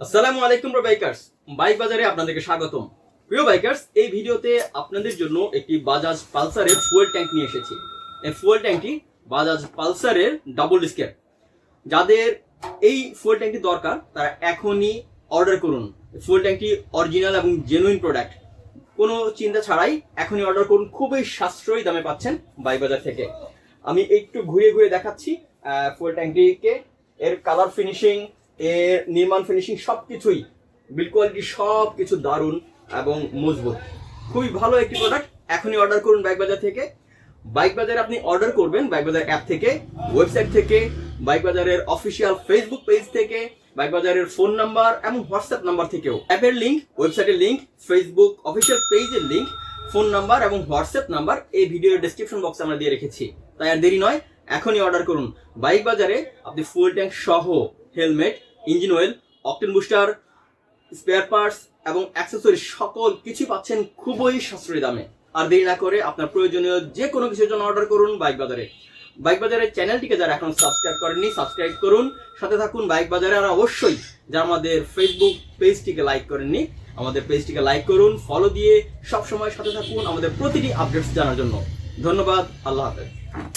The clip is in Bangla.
আসসালামু আলাইকুম বাইকার্স বাইক বাজারে আপনাদেরকে স্বাগতম। প্রিয় বাইকার্স এই ভিডিওতে আপনাদের জন্য একটি বাজাজ পালসারের ফুয়েল ট্যাঙ্ক নিয়ে এসেছি। এই ফুয়েল ট্যাঙ্কটি বাজাজ পালসারের ডাবল ডিস্কের যাদের এই ফুয়েল ট্যাঙ্কটি দরকার, তারা এখনই অর্ডার করুন। ফুয়েল ট্যাঙ্কটি অরিজিনাল এবং জেনুইন প্রোডাক্ট কোনো চিন্তা ছাড়াই এখনই অর্ডার করুন। খুবই সাশ্রয়ী দামে পাচ্ছেন বাইক বাজার থেকে। আমি একটু ঘুরে ঘুরে দেখাচ্ছি ফুয়েল ট্যাঙ্কটিকে এর কালার ফিনিশিং এর নির্মাণ ফিনিশিং সব কিছুই বিল কোয়ালিটি সব কিছু দারুণ এবং মজবুত। খুবই ভালো একটি প্রোডাক্ট এখনই অর্ডার করুন বাইক বাজার থেকে। বাইক বাজারে আপনি অর্ডার করবেন বাইক বাজার অ্যাপ থেকে ওয়েবসাইট থেকে বাইক বাজারের অফিসিয়াল ফেসবুক পেজ থেকে বাইক বাজারের ফোন নাম্বার এবং হোয়াটসঅ্যাপ নাম্বার থেকেও। অ্যাপের লিঙ্ক ওয়েবসাইটের লিঙ্ক ফেসবুক অফিসিয়াল পেজের লিঙ্ক ফোন নাম্বার এবং হোয়াটসঅ্যাপ নাম্বার এই ভিডিওর ডেসক্রিপশন বক্সে আমরা দিয়ে রেখেছি। তাই আর দেরি নয়, এখনই অর্ডার করুন। বাইক বাজারে আপনি ফুল ট্যাঙ্ক সহ helmet engine oil octane booster spare parts এবং অ্যাক্সেসরি সকল কিছু পাচ্ছেন খুবই সাশ্রয়ী দামে। আর দেরি না করে আপনার প্রয়োজনীয় যে কোনো কিছুর জন্য অর্ডার করুন বাইক বাজারে বাইক বাজারের চ্যানেলটিকে যারা এখন সাবস্ক্রাইব করেননি সাবস্ক্রাইব করুন। সাথে থাকুন বাইক বাজারে আর অবশ্যই যারা আমাদের ফেসবুক পেজটিকে লাইক করেননি, আমাদের পেজটিকে লাইক করুন ফলো দিয়ে সব সময় সাথে থাকুন আমাদের প্রতিটি আপডেটস জানার জন্য। ধন্যবাদ, আল্লাহ হাফেজ।